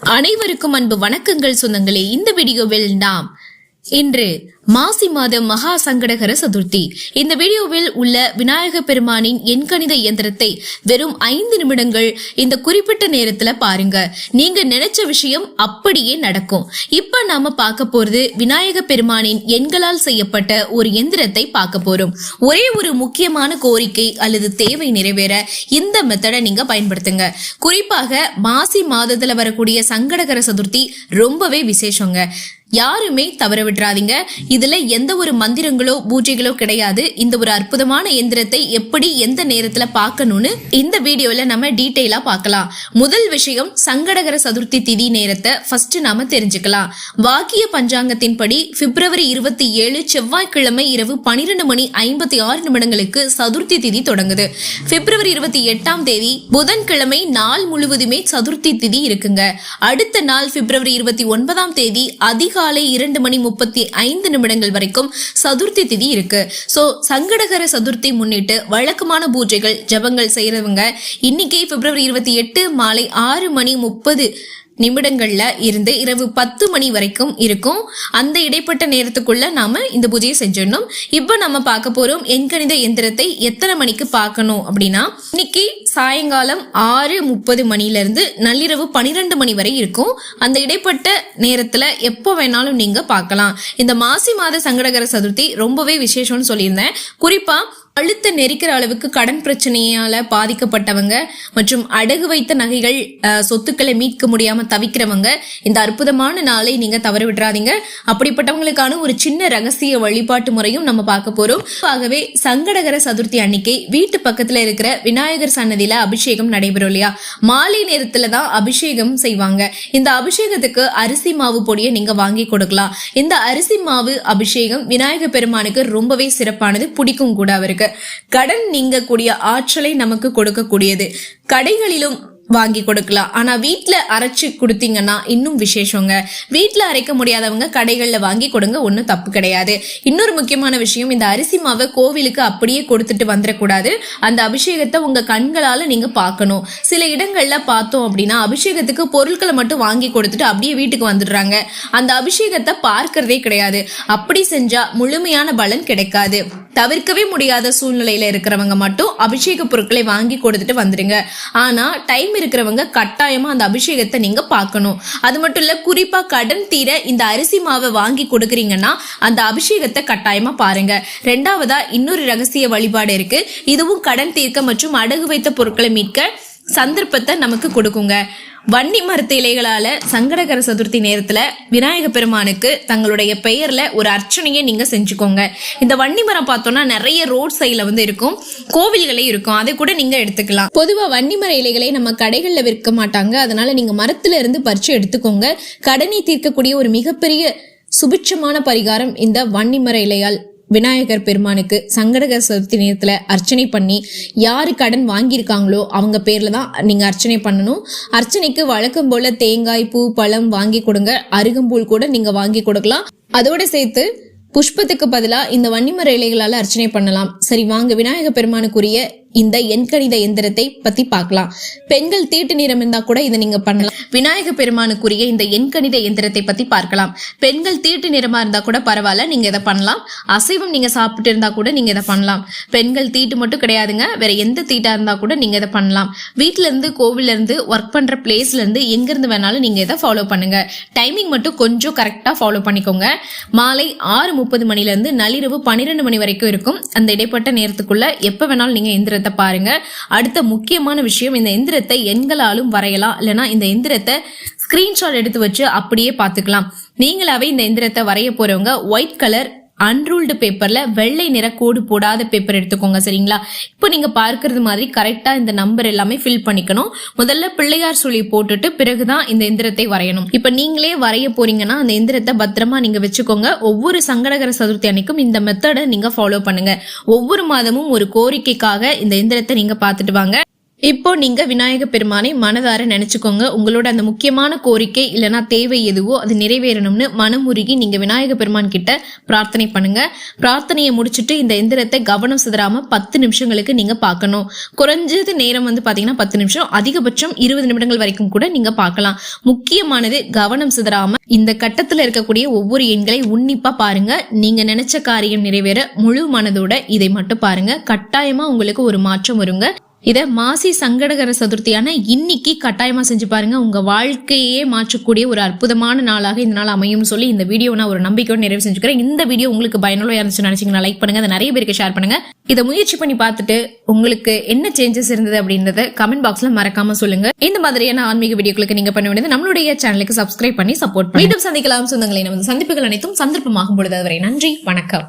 அனைவருக்கும் அன்பு வணக்கங்கள் சொந்தங்களே. இந்த வீடியோவில் நாம் இன்று மாசி மாத மகா சங்கடகர சதுர்த்தி. இந்த வீடியோவில் உள்ள விநாயக பெருமானின் எண்கணித இயந்திரத்தை வெறும் ஐந்து நிமிடங்கள் இந்த குறிப்பிட்ட நேரத்துல பாருங்க. நீங்க நினைச்ச விஷயம் அப்படியே நடக்கும். இப்ப நாம பார்க்க போறது விநாயக பெருமானின் எண்களால் செய்யப்பட்ட ஒரு எந்திரத்தை பார்க்க போறோம். ஒரே ஒரு முக்கியமான கோரிக்கை அல்லது தேவை நிறைவேற இந்த மெத்தடை நீங்க பயன்படுத்துங்க. குறிப்பாக மாசி மாதத்துல வரக்கூடிய சங்கடகர சதுர்த்தி ரொம்பவே விசேஷங்க. யாருமே தவற விட்டுறாதீங்க இதுல எந்த ஒரு மந்திரங்களோ பூஜைகளோ கிடையாது. இந்த ஒரு அற்புதமான எந்திரத்தை எப்படி எந்த நேரத்துல பார்க்கணும்னு இந்த வீடியோல நம்ம டீட்டெயிலா பார்க்கலாம். முதல் விஷயம் சங்கடகர சதுர்த்தி திதி நேரத்தை ஃபர்ஸ்ட் நாம தெரிஞ்சுக்கலாம். வாக்கிய பஞ்சாங்கத்தின்படி பிப்ரவரி இருபத்தி ஏழு செவ்வாய்க்கிழமை இரவு பனிரெண்டு மணி ஐம்பத்தி ஆறு நிமிடங்களுக்கு சதுர்த்தி திதி தொடங்குது. பிப்ரவரி இருபத்தி எட்டாம் தேதி புதன்கிழமை நாள் முழுவதுமே சதுர்த்தி திதி இருக்குங்க. அடுத்த நாள் பிப்ரவரி இருபத்தி ஒன்பதாம் தேதி அதிகாலை இரண்டு மணி முப்பத்தி ஐந்து நிமிடங்கள் வரைக்கும் சதுர்த்தி திதி இருக்கு. ஸோ சங்கடகர சதுர்த்தி முன்னிட்டு வழக்கமான பூஜைகள் ஜபங்கள் செய்யறவங்க இன்னைக்கு பிப்ரவரி இருபத்தி எட்டு மாலை ஆறு மணி முப்பது நிமிடங்கள்ல இருந்து இரவு பத்து மணி வரைக்கும் இருக்கும். அந்த இடைப்பட்ட நேரத்துக்குள்ள நாம இந்த பூஜையை செஞ்சிடணும். இப்போ நம்ம பார்க்க போறோம் எண்கணித எந்திரத்தை எத்தனை மணிக்கு பார்க்கணும் அப்படின்னா இன்னைக்கு சாயங்காலம் ஆறு முப்பது மணில இருந்து நள்ளிரவு பனிரெண்டு மணி வரை இருக்கும். அந்த இடைப்பட்ட நேரத்துல எப்போ வேணாலும் நீங்க பார்க்கலாம். இந்த மாசி மாத சங்கடகர சதுர்த்தி ரொம்பவே விசேஷம்னு சொல்லியிருந்தேன். குறிப்பா அழுத்த நெரிக்கிற அளவுக்கு கடன் பிரச்சனையால பாதிக்கப்பட்டவங்க மற்றும் அடகு வைத்த நகைகள் சொத்துக்களை மீட்க முடியாம தவிக்கிறவங்க இந்த அற்புதமான நாளை நீங்க தவற விட்டுறாதீங்க. அப்படிப்பட்டவங்களுக்கான ஒரு சின்ன ரகசிய வழிபாட்டு முறையும் நம்ம பார்க்க போறோம். ஆகவே சங்கடகர சதுர்த்தி அன்னைக்கு வீட்டு பக்கத்துல இருக்கிற விநாயகர் சன்னதியில அபிஷேகம் நடைபெறும் இல்லையா? மாலை நேரத்துல தான் அபிஷேகம் செய்வாங்க. இந்த அபிஷேகத்துக்கு அரிசி மாவு பொடியை நீங்க வாங்கி கொடுக்கலாம். இந்த அரிசி மாவு அபிஷேகம் விநாயகர் பெருமானுக்கு ரொம்பவே சிறப்பானது பிடிக்கும் கூட அவருக்கு. கடன் நீங்கக்கூடிய ஆற்றலை நமக்கு கொடுக்கக்கூடியது. கடைகளிலும் வாங்கி கொடுக்கலாம். ஆனா வீட்டுல அரைச்சு கொடுத்தீங்கன்னா இன்னும் விசேஷங்க. வீட்டுல அரைக்க முடியாதவங்க கடைகள்ல வாங்கி கொடுங்க ஒன்றும் தப்பு கிடையாது. இன்னொரு முக்கியமான விஷயம் இந்த அரிசி மாவை கோவிலுக்கு அப்படியே கொடுத்துட்டு வந்துடக்கூடாது. அந்த அபிஷேகத்தை உங்க கண்களால நீங்க பார்க்கணும். சில இடங்கள்ல பார்த்தோம் அப்படின்னா அபிஷேகத்துக்கு பொருட்களை மட்டும் வாங்கி கொடுத்துட்டு அப்படியே வீட்டுக்கு வந்துடுறாங்க. அந்த அபிஷேகத்தை பார்க்கறதே கிடையாது. அப்படி செஞ்சா முழுமையான பலன் கிடைக்காது. தவிர்க்கவே முடியாத சூழ்நிலையில இருக்கிறவங்க மட்டும் அபிஷேக பொருட்களை வாங்கி கொடுத்துட்டு வந்துடுங்க. ஆனா டைம் இருக்கிறவங்க கட்டாயமா அந்த அபிஷேகத்தை நீங்க பார்க்கணும். அது மட்டும் இல்ல குறிப்பா கடன் தீர இந்த அரிசி மாவை வாங்கி கொடுக்குறீங்கன்னா அந்த அபிஷேகத்தை கட்டாயமா பாருங்க. ரெண்டாவதா இன்னொரு ரகசிய வழிபாடு இருக்கு. இதுவும் கடன் தீர்க்க மற்றும் அடகு வைத்த பொருட்களை மீட்க சந்தர்ப்பத்தை நமக்கு கொடுக்குங்க. வன்னி மரத்து இலைகளால சங்கடகர சதுர்த்தி நேரத்துல விநாயக பெருமானுக்கு தங்களுடைய பெயர்ல ஒரு அர்ச்சனையை நீங்க செஞ்சுக்கோங்க. இந்த வன்னி மரம் பார்த்தோம்னா நிறைய ரோட் சைட்ல வந்து இருக்கும். கோவில்களே இருக்கும். அதை கூட நீங்க எடுத்துக்கலாம். பொதுவா வன்னி மர இலைகளை நம்ம கடைகள்ல விற்க மாட்டாங்க. அதனால நீங்க மரத்துல இருந்து பறிச்சு எடுத்துக்கோங்க. கடனை தீர்க்கக்கூடிய ஒரு மிகப்பெரிய சுபிட்சமான பரிகாரம் இந்த வன்னிமர இலையால் விநாயகர் பெருமானுக்கு சங்கடகர சதுர்த்தி நேரத்தில் அர்ச்சனை பண்ணி யாரு கடன் வாங்கியிருக்காங்களோ அவங்க பேரில் தான் நீங்க அர்ச்சனை பண்ணணும். அர்ச்சனைக்கு வழக்கம் போல தேங்காய் பூ பழம் வாங்கி கொடுங்க. அருகம்பூல் கூட நீங்க வாங்கி கொடுக்கலாம். அதோட சேர்த்து புஷ்பத்துக்கு பதிலா இந்த வன்னிமர இலைகளால அர்ச்சனை பண்ணலாம். சரி வாங்க. விநாயகர் பெருமானுக்குரிய இந்த எண்கணித எந்திரத்தை பத்தி பார்க்கலாம். பெண்கள் தீட்டு நிறம் இருந்தா கூட இதை நீங்க பண்ணலாம். விநாயக பெருமானுக்குரிய இந்த எண்கணித எந்திரத்தை பத்தி பார்க்கலாம். பெண்கள் தீட்டு நிறமா இருந்தா கூட பரவாயில்ல நீங்க இதை பண்ணலாம். அசைவம் நீங்க சாப்பிட்டு இருந்தா கூட நீங்க இதை பண்ணலாம். பெண்கள் தீட்டு மட்டும் கிடையாதுங்க வேற எந்த தீட்டா இருந்தா கூட நீங்க இதை பண்ணலாம். வீட்ல இருந்து கோவில்ல இருந்து ஒர்க் பண்ற பிளேஸ்ல இருந்து எங்க இருந்து வேணாலும் நீங்க இதை ஃபாலோ பண்ணுங்க. டைமிங் மட்டும் கொஞ்சம் கரெக்டா ஃபாலோ பண்ணிக்கோங்க. மாலை ஆறு முப்பது மணில இருந்து நள்ளிரவு பன்னிரெண்டு மணி வரைக்கும் இருக்கும். அந்த இடைப்பட்ட நேரத்துக்குள்ள எப்ப வேணாலும் நீங்க எந்திரத்தை பாருங்க. அடுத்த முக்கியமான விஷயம் இந்த எந்திரத்தை எண்களாலும் வரையலாம். இல்லைன்னா இந்த எந்திரத்தை ஸ்கிரீன்ஷாட் எடுத்து வச்சு அப்படியே பார்த்துக்கலாம். நீங்களாவே இந்த எந்திரத்தை வரைய போறவங்க ஒயிட் கலர் அன்ரூல்டு பேப்பர்ல வெள்ளை நிற கோடு போடாத பேப்பர் எடுத்துக்கோங்க சரிங்களா? இப்போ நீங்க பார்க்கறது மாதிரி கரெக்டா இந்த நம்பர் எல்லாமே ஃபில் பண்ணிக்கணும். முதல்ல பிள்ளையார் சுழி போட்டுட்டு பிறகுதான் இந்த எந்திரத்தை வரையணும். இப்போ நீங்களே வரைய போறீங்கன்னா அந்த எந்திரத்தை பத்திரமா நீங்க வச்சுக்கோங்க. ஒவ்வொரு சங்கடகர சதுர்த்தி அன்னைக்கும் இந்த மெத்தடை நீங்க ஃபாலோ பண்ணுங்க. ஒவ்வொரு மாதமும் ஒரு கோரிக்கைக்காக இந்த எந்திரத்தை நீங்க பார்த்துட்டு வாங்க. இப்போ நீங்க விநாயக பெருமானை மனதார நினைச்சுக்கோங்க. உங்களோட அந்த முக்கியமான கோரிக்கை இல்லைனா தேவை எதுவோ அது நிறைவேறணும்னு மனமுருகி நீங்க விநாயக பெருமான் கிட்ட பிரார்த்தனை பண்ணுங்க. பிரார்த்தனையை முடிச்சுட்டு இந்த எந்திரத்தை கவனம் சிதறாம பத்து நிமிஷங்களுக்கு நீங்க பார்க்கணும். குறைஞ்சது நேரம் வந்து பாத்தீங்கன்னா பத்து நிமிஷம் அதிகபட்சம் இருபது நிமிடங்கள் வரைக்கும் கூட நீங்க பார்க்கலாம். முக்கியமானது கவனம் சிதறாம இந்த கட்டத்துல இருக்கக்கூடிய ஒவ்வொரு எண்களை உன்னிப்பா பாருங்க. நீங்க நினைச்ச காரியம் நிறைவேற முழு மனதோட இதை மட்டும் பாருங்க. கட்டாயமா உங்களுக்கு ஒரு மாற்றம் வருங்க. இதை மாசி சங்கடகர சதுர்த்தியான இன்னைக்கு கட்டாயமா செஞ்சு பாருங்க. உங்க வாழ்க்கையே மாற்றக்கூடிய ஒரு அற்புதமான நாளாக இந்த நாள் அமையும் சொல்லி இந்த வீடியோ நான் ஒரு நம்பிக்கையோட நிறைவு செஞ்சுக்கிறேன். இந்த வீடியோ உங்களுக்கு பயனுள்ள இருந்துச்சு நினைச்சீங்கன்னா லைக் பண்ணுங்க. அதை நிறைய பேருக்கு ஷேர் பண்ணுங்க. இதை முயற்சி பண்ணி பார்த்துட்டு உங்களுக்கு என்ன சேஞ்சஸ் இருந்தது அப்படின்றத கமெண்ட் பாக்ஸ்ல மறக்காம சொல்லுங்க. இந்த மாதிரியான ஆன்மீக வீடியோக்களுக்கு நீங்க பண்ண வேண்டியது நம்மளுடைய சேனலுக்கு சப்ஸ்கிரைப் பண்ணி சப்போர்ட் மீண்டும் சந்திக்கலாம். சொந்தங்களை நமது சந்திப்புகள் அனைத்தும் சந்தர்ப்பமாகும் பொழுது அதுவரை நன்றி. வணக்கம்.